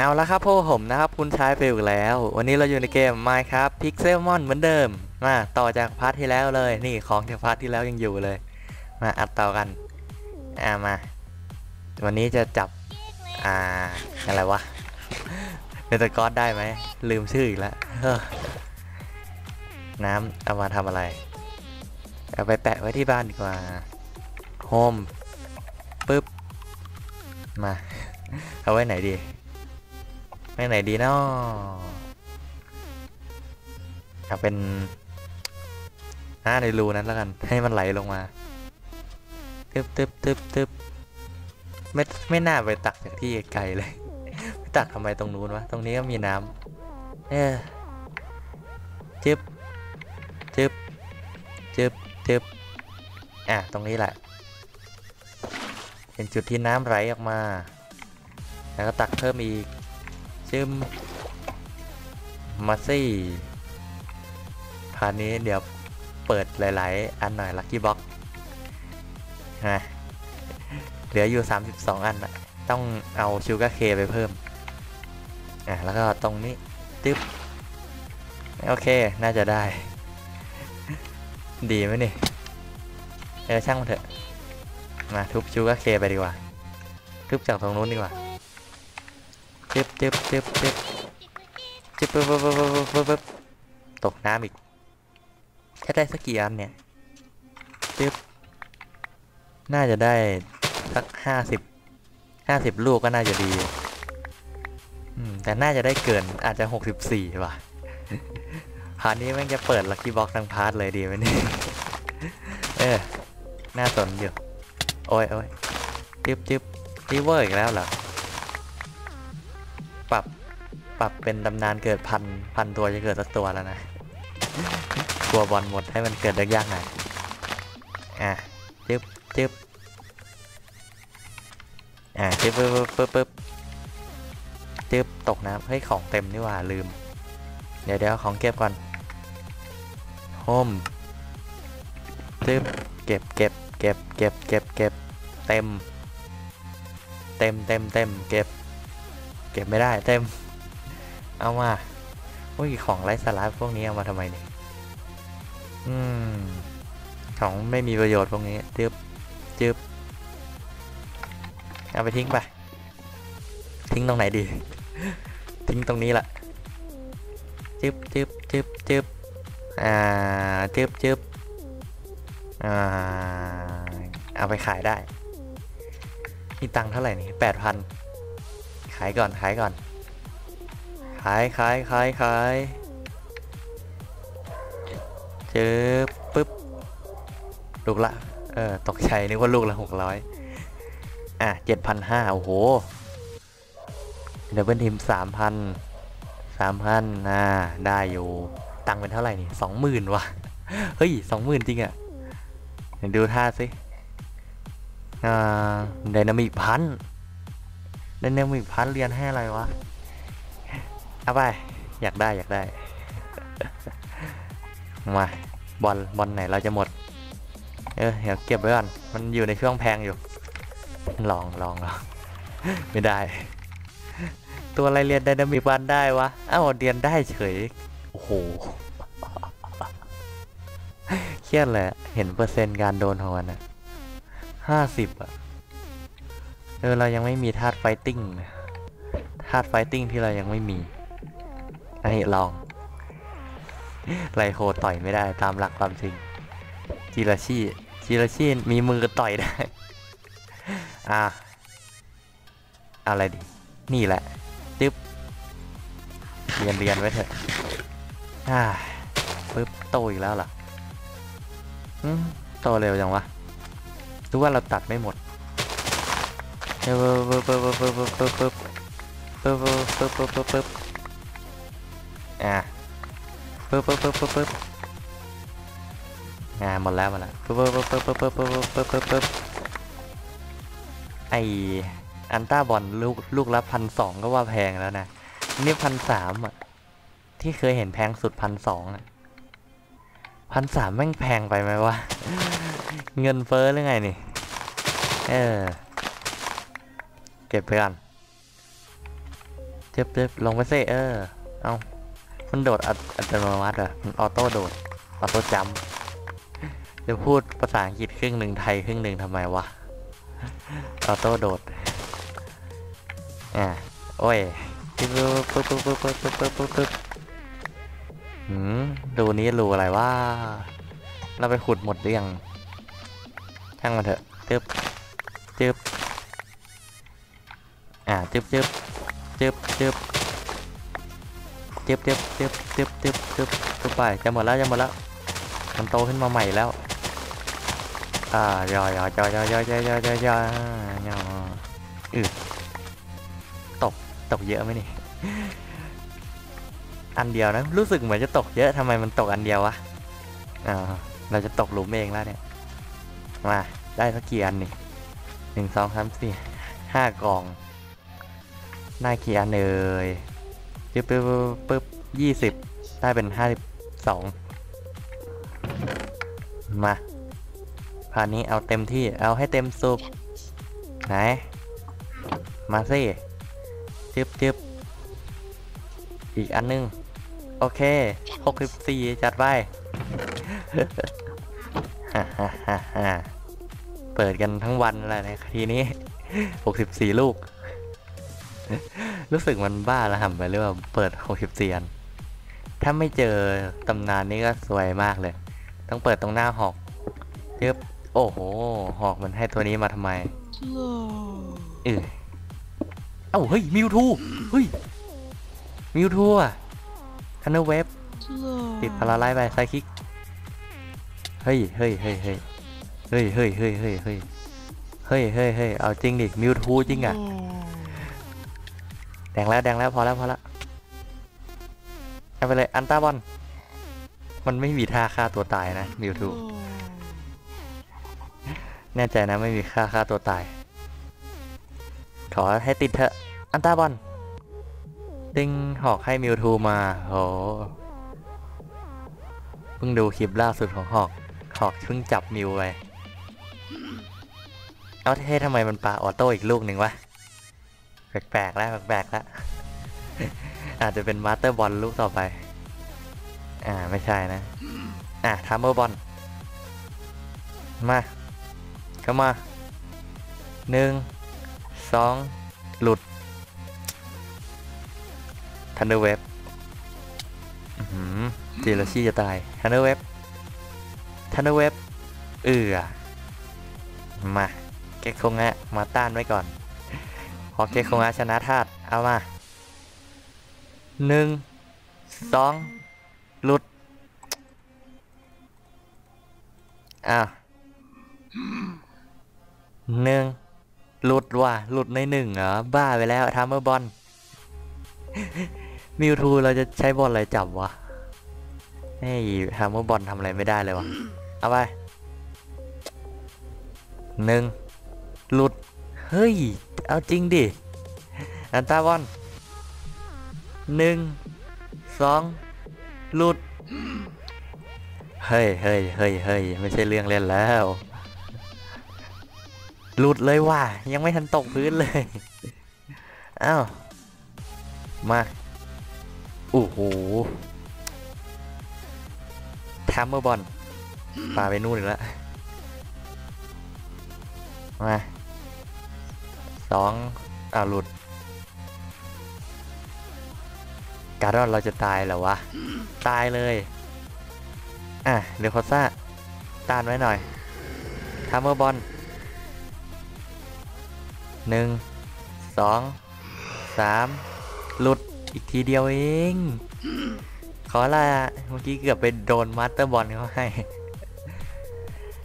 เอาละครับพวกผมนะครับคุณชายไปอีกแล้ว วันนี้เราอยู่ในเกม Minecraft Pixelmon เหมือนเดิมมาต่อจากพาร์ทที่แล้วเลยนี่ของจากพาร์ทที่แล้วยังอยู่เลย มาอัดต่อกันอ่ามา วันนี้จะจับอ่าอะไรวะเนตกอสได้ไหมลืมชื่ออีกแล้วน้ำเอามาทำอะไร เอาไปแปะไว้ที่บ้านดีกว่าโฮมปึ๊บมา เอาไว้ไหนดี ไว้ไหนดีเนาะเอาเป็นหน้าในรูนั้นแล้วกัน ให้มันไหลลงมาตึบตึบตึบตึบไม่ไม่น่าไปตักจากที่ไกลเลยไปตักทำไมตรงนู้นวะ ตรงนี้ก็มีน้ำเออจึบจึบจึบจึบอะ ตรงนี้แหละ เป็นจุดที่น้ำไหลออกมา แล้วก็ตักเพิ่มอีก จึมมาซี่พาร์ทนี้เดี๋ยวเปิดหลาย ๆ อันหน่อยลั c กี้บ็อกนะเหลืออยู่ 32 อันนะต้องเอาชูการ์เคไปเพิ่ม อะ แล้วก็ตรงนี้ ตึ๊บ โอเค น่าจะได้ ดีไหมนี่ เออช่างมันเถอะ มาทุบชูการ์เคไปดีกว่า ทุบจากตรงนู้นดีกว่า จึบจึบจึบจึบจึบปึ๊บปึ๊บปึ๊บปึ๊บปึ๊บตกน้ำอีกแค่ได้สักกี่อันเนี่ยจึบน่าจะได้สักห้าสิบห้าสิบลูกก็น่าจะดีแต่น่าจะได้เกินอาจจะหกสิบสี่ว่ะพาร์ทนี้แม่งจะเปิดลัคกี้บ็อกทั้งพาร์ทเลยดีไหมเนี่ยเออ น่าสนอยู่ โอ้ยโอ้ยจึบจึบรีเวอร์อีกแล้วเหรอ ปรับเป็นตำนานเกิดพันพันตัวจะเกิดสักตัวแล้วนะ กลัวบอลหมดให้มันเกิดยากๆหน่อย อะจึ๊บจึ๊บอะจึ๊บปึ๊บปึ๊บปึ๊บจึ๊บตกน้ำเฮ้ยของเต็มนี่หว่าลืม เดี๋ยวเดี๋ยวของเก็บก่อนโฮมจึ๊บเก็บเก็บเก็บเก็บเก็บเก็บเต็ม เต็มเต็มเต็มเก็บ เก็บไม่ได้เต็ม เอามาโอ้ยของไร้สาระพวกนี้เอามาทำไมเนี่ยอืม ของไม่มีประโยชน์พวกนี้จึบจึบเอาไปทิ้งไป ทิ้งตรงไหนดี ทิ้งตรงนี้แหละจึบจึบจึบจึบอ่าจึบจึบอ่า เอาไปขายได้ มีตังค์เท่าไหร่นี่แปดพัน ขายก่อน ขายก่อน ขายขายขายขายเจอปึ๊บ ลูกละ เออ ตกใจนึกว่าลูกละหกร้อยอะเจ็ดพันห้าโอ้โหเดี๋ยวเป็นทีมสามพันสามพันอ่า ได้อยู่ ตังค์เป็นเท่าไหร่นี่สองหมื่นวะเฮ้ยสองหมื่นจริงอะ่ะเดี๋ยวดูท่าสิอ่าไดนามิกพันไดนามิกพันเรียนให้อะไรวะ เอาไป อยากได้อยากได้ มาบอลบอลไหนเราจะหมด เออเดี๋ยวเก็บไว้ก่อน มันอยู่ในช่วงแพงอยู่ ลองลองลองไม่ได้ ตัวอะไรเรียนไดนามิกวันได้วะ อ้าวเรียนได้เฉย โอ้โหเครียดเลยอะเห็นเปอร์เซ็นต์การโดนของมันอะห้าสิบอะเออเรายังไม่มีธาตุไฟติ้งธาตุไฟติ้งที่เรายังไม่มี อันนี้ลอง ไลโคต่อยไม่ได้ตามหลักความจริง จิราชีจิราชีมีมือต่อยได้ อะอะไรดี นี่แหละจึ๊บเรียนเรียนไว้เถอะ อ่าปึ๊บโตอีกแล้วเหรออืมโตเร็วจังวะรู้ว่าเราตัดไม่หมดปึ๊บปึ๊บปึ๊บปึ๊บปึ๊บปึ๊บปึ๊บปึ๊บปึ๊บปึ๊บปึ๊บปึ๊บ อะปึ๊บปึ๊บปึ๊บปึ๊บปึ๊บอ่าหมดแล้วหมดแล้วปึ๊บปึ๊บปึ๊บปึ๊บปึ๊บปึ๊บปึ๊บปึ๊บปึ๊บไออันต้าบอลลูกลูกละพันสองก็ว่าแพงแล้วนะนี่พันสามอะที่เคยเห็นแพงสุดพันสองอะพันสามแม่งแพงไปไหมวะ เงินเฟ้อหรือไงนี่ เออ เก็บไปก่อนเจ็บเจ็บลงไปเซเออ เอา มันโดดอัตอัตโนมัติอะมันออโต้โดด ออโต้จัมป์จะพูดภาษาอังกฤษครึ่งหนึ่งไทยครึ่งหนึ่งทำไมวะ ออโต้โดด อ่า โอ้ยปึ๊บปึ๊บปึ๊บปึ๊บปึ๊บปึ๊บปึ๊บปึ๊บหืมรูนี้รูอะไรวะ เราไปขุดหมดหรือยังช่างมันเถอะจึบจึบอ่าจึบจึบจึบจึบ เจึบเจึบเจึบเจึบเจึบเจึบจึบไปจะหมดแล้วจะหมดแล้วมันโตขึ้นมาใหม่แล้วอ่ายอยอยอยอยอยอยอยอยอยอือตกตกเยอะไหมนี่อันเดียวนะรู้สึกเหมือนจะตกเยอะทำไมมันตกอันเดียววะอ่าเราจะตกหลุมเองแล้วเนี่ยมาได้สักกี่อันนี่หนึ่งสองสามสี่ห้ากล่องได้กี่อันเอ่ย ปึ๊บปึ๊บปึ๊บยี่สิบได้เป็นห้าสิบสองมาพานนี้เอาเต็มที่เอาให้เต็มสูบไหน มาสิจึบจึบอีกอันนึง โอเคหกสิบสี่จัดไปเปิดกันทั้งวันอะไรในทีนี้หกสิบสี่ลูก รู้สึกมันบ้าแล้วห่ำไปเรื่อยเปิดหกสิบสี่อันถ้าไม่เจอตำนานนี้ก็สวยมากเลย ต้องเปิดตรงหน้าหอกเยบโอ้โห หอกมันให้ตัวนี้มาทำไมเออเอ้าเฮ้ยมิวทูเฮ้ยมิวทูอะคันเนอร์เวฟติดพาราไลไปไซคิกเฮ้ยเฮ้ยเฮ้ยเฮ้ยเฮ้ยเฮ้ยเฮ้ยเฮ้ยเฮ้ยเฮ้ยเฮ้ยเอาจริงดิมิวทูจริงอะ แดงแล้วแดงแล้วพอแล้วพอแล้วเอาไปเลยอันต้าบอลมันไม่มีท่าฆ่าตัวตายนะมิวทูแน่ใจนะไม่มีค่าฆ่าตัวตาย ขอให้ติดเถอะ อันต้าบอลดึงหอกให้มิวทูมาโหเพิ่งดูคลิปล่าสุดของหอก หอกเพิ่งจับมิวไปเอาเท่ทำไมมันปาออโต้อีกลูกหนึ่งวะ แปลกๆแล้วแปลกๆแล้วอาจจะเป็นมาสเตอร์บอลลูกต่อไป อ่าไม่ใช่นะ อะทัมเมอร์บอลมาเข้ามาหนึ่งสองหลุดทันเดอร์เว็บจีราชีจะตายทันเดอร์เว็บทันเดอร์เว็บเอือมาเกคงะมาต้านไว้ก่อน อเกคงะชนะธาตุเอามาหนึ่งสองหลุด อ้าวหนึ่งหลุดว่ะ หลุดในหนึ่งเหรอ บ้าไปแล้วทัมเมอร์บอลมิวทูเราจะใช้บอลอะไรจับวะไอ้ทัมเมอร์บอลทำอะไรไม่ได้เลยวะเอาไปหนึ่งหลุด เฮ้ย เอาจริงดิ อันตาบอลหนึ่งสองหลุด เฮ้ยเฮ้ยเฮ้ยเฮ้ยไม่ใช่เรื่องเล่นแล้ว หลุดเลยว่ะ ยังไม่ทันตกพื้นเลย อ้าว มาโอ้โหทัมเมอร์บอลปาไปนู่นอีกแล้ว มา สองอ่าหลุด การอนเราจะตายเหรอวะ ตายเลย อะเดี๋ยวคอซ่าต้านไว้หน่อยทัมเมอร์บอลหนึ่งสองสามหลุดอีกทีเดียวเอง ขอละเมื่อกี้เกือบไปโดนมาสเตอร์บอลเขาให้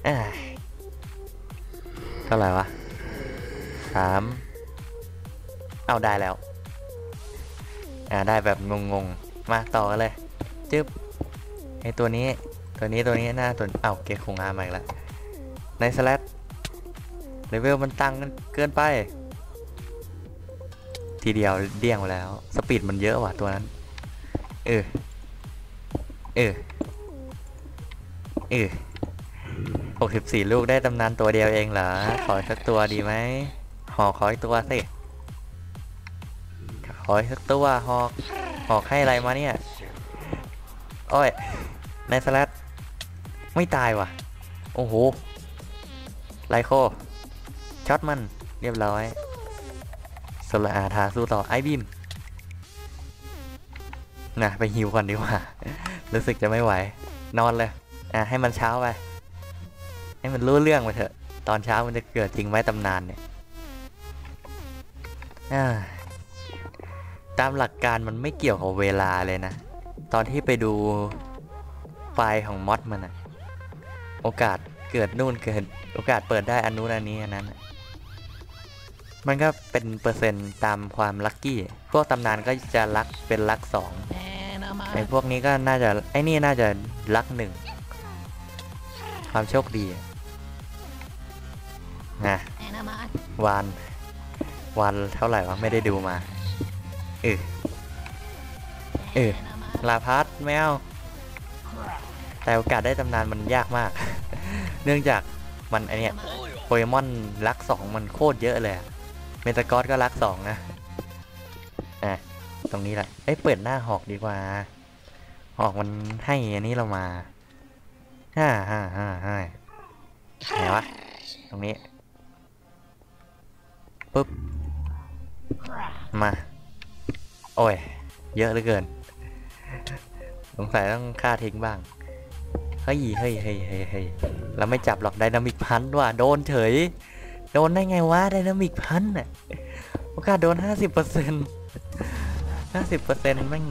อะเท่าไหร่วะามเอาได้แล้ว อ่าได้แบบงงๆ มาต่อกันเลย จึ๊บไอตัวนี้ ตัวนี้ตัวนี้หน้าตัวเอาเกคงอามาอีกแล้วในสแลตเลเวลมันตังกันเกินไป ทีเดียวเดี้ยงไปแล้ว สปีดมันเยอะว่ะตัวนั้น เออ เออ เออหกสิบสี่ลูกได้ตำนานตัวเดียวเองเหรอ ขอสักตัวดีไหม หอขออีกตัวสิขออีกสักตัวหอกหอกให้อะไรมาเนี่ยโอ้ยในสลัดไม่ตายว่ะ โอ้โหไลโคช็อตมันเรียบร้อยสลาทาสู้ต่อไอบีมนะไปฮิวก่อนดีกว่า รู้สึกจะไม่ไหว นอนเลย อะให้มันเช้าไป ให้มันรู้เรื่องไปเถอะ ตอนเช้ามันจะเกิดจริงไหมตำนานเนี่ย ตามหลักการมันไม่เกี่ยวกับเวลาเลยนะ ตอนที่ไปดูไฟล์ของมอดมันอะโอกาสเกิดนู่นเกิดโอกาสเปิดได้อันนู้นอันนี้อันนั้นอะมันก็เป็นเปอร์เซ็นต์ตามความลัคกี้ พวกตำนานก็จะลักเป็นลักสองไอ้พวกนี้ก็น่าจะไอ้นี่น่าจะลักหนึ่งความโชคดีอะนะวาน วันเท่าไหร่วะ ไม่ได้ดูมา เออเออลาพัสแมว แต่โอกาสได้ตำนานมันยากมาก เนื่องจากมันไอเนี้ยโปเกมอนรักสองมันโคตรเยอะเลยเมตากอสก็รักสองนะอะตรงนี้แหละเอ้ยเปิดหน้าหอกดีกว่า หอกมันให้อันนี้เรามาฮ่าฮ่าฮ่าฮ่าไหนวะ ตรงนี้ปุ๊บ มา โอ้ย เยอะเหลือเกิน สงสัยต้องฆ่าทิ้งบ้าง เฮ้ยเฮ้ยเฮ้ยเฮ้ยเฮ้ยเราไม่จับหรอกไดนามิกพันว่ะโดนเฉย โดนได้ไงวะไดนามิกพันน่ะโอกาสโดนห้าสิบเปอร์เซ็นต์ห้าสิบเปอร์เซ็นต์แม่ง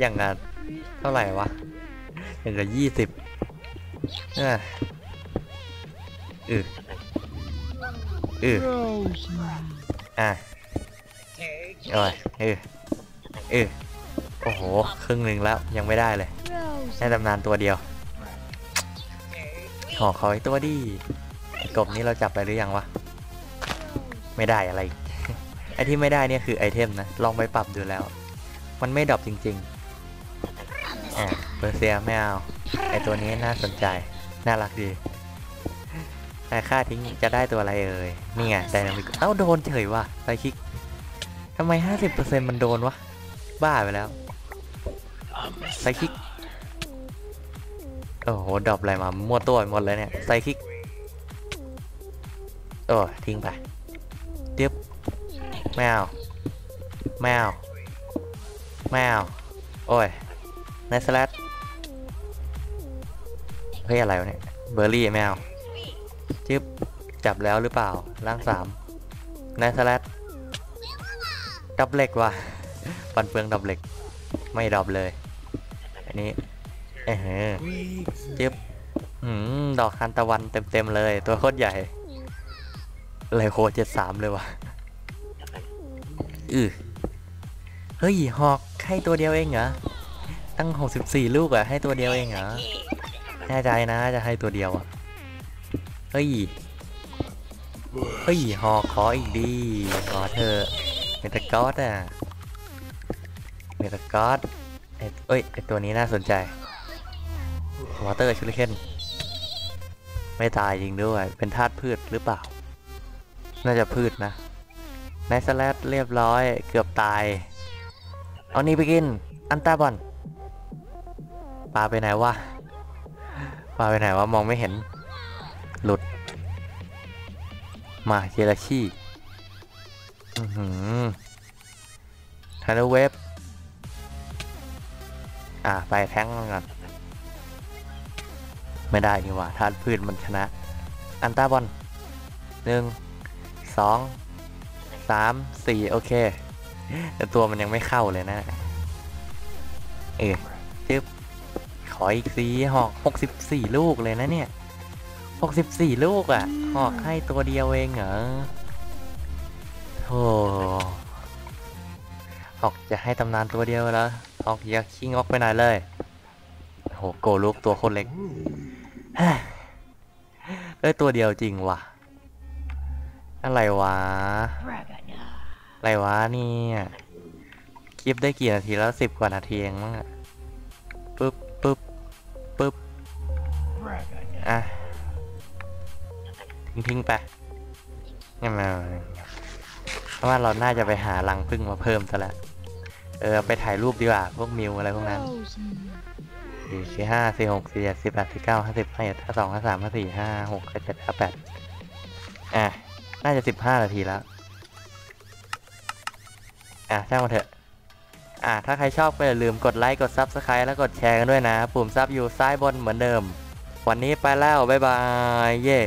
อย่างกับเท่าไหร่วะอย่างกับยี่สิบออเออเอออะ โอ้ยเออเออโอ้โห ครึ่งหนึ่งแล้วยังไม่ได้เลยได้ตำนานตัวเดียวขอขออีกตัวดิไอ้กบนี้เราจับไปหรือยังวะ ไม่ได้อะไร ไอที่ไม่ได้เนี่ยคือไอเทมนะ ลองไปปรับดูแล้ว มันไม่ดรอปจริงๆอ่าเปอร์เซียไม่เอา ไอตัวนี้น่าสนใจ น่ารักดีแต่ค่าทิ้งจะได้ตัวอะไรเอ่ย นี่ไงไดนามิก เอ้าโดนเฉยว่ะไซคิก ทำไม 50%มันโดนวะ บ้าไปแล้วไซคิก โอ้โห ดรอปอะไรมามั่วตัวหมดเลยเนี่ยไซคิก โอ้ทิ้งไปเดี๋ยวแมวแมวแมวโอ้ยในสลัดเฮ้ยอะไรวะเนี่ย เบอร์รี่แมว จึ๊บ จับแล้วหรือเปล่า ร่างสามในสลั ดับเหล็กว่ะปันเฟืองดับเหล็ก ไม่ดับเลย อันนี้เออจึ๊บดอกทานตะวันเต็มๆเลย ตัวโคตรใหญ่ เลยโคเจ็ดสามเลยว่ะอือเฮ้ย หอกให้ตัวเดียวเองเหรอ ตั้งหกสิบสี่ลูกอะให้ตัวเดียวเองเหรอ แน่ใจนะจะให้ตัวเดียวอะเฮ้ย เฮ้ย หอกขออีกดี ขอเธอ เมตากอสอะเมตากอสเอ้ยเอ้ยไอตัวนี้น่าสนใจวอเตอร์ชูริเคนไม่ตายจริงด้วย เป็นธาตุพืชหรือเปล่า น่าจะพืชนะในสแลดเรียบร้อยเกือบตาย เอานี่ไปกิน อันตาบอลปลาไปไหนวะปลาไปไหนวะมองไม่เห็น หลุด มาเจลาชี อือหือทันเวฟอ่าไปแท้งมันก่อนไม่ได้นี่หว่าธาตุพืชมันชนะ อันตาบอลหนึ่งสองสามสี่โอเค แต่ตัวมันยังไม่เข้าเลยนะ เออจึ๊บขออีกสีหอกหกสิบสี่ลูกเลยนะเนี่ยหกสิบสี่ลูกอะ่ะ หอกให้ตัวเดียวเองเหรอ โธ่หอกจะให้ตำนานตัวเดียวแล้วหอกอยากชิงออกไปไหนเลยโหโกลูกตัวคนเล็กเอ้ยตัวเดียวจริงว่ะ อะไรวะ อะไรวะเนี่ยคลิปได้กี่นาทีแล้วสิบกว่านาทีเองมั้งอะปึ๊บปึ๊บปึ๊บอะ ทิ้งทิ้งไปงั้นมา เพราะว่าเราน่าจะไปหารังพึ่งมาเพิ่มซะแล้วเออไปถ่ายรูปดีกว่า พวกมิวอะไรพวกนั้นสี่สี่ห้าสี่หกสี่เจ็ดสี่แปดสี่เก้าห้าสิบห้าเอ็ดห้าสองห้าสามห้าสี่ห้าหกห้าเจ็ดห้าแปดอะ น่าจะสิบห้านาทีแล้ว อะช่างมาเถอะอะถ้าใครชอบก็อย่าลืมกดไลค์กด Subscribe แล้วกดแชร์กันด้วยนะ ปุ่มซับอยู่ซ้ายบนเหมือนเดิม วันนี้ไปแล้ว บ๊ายบาย เย่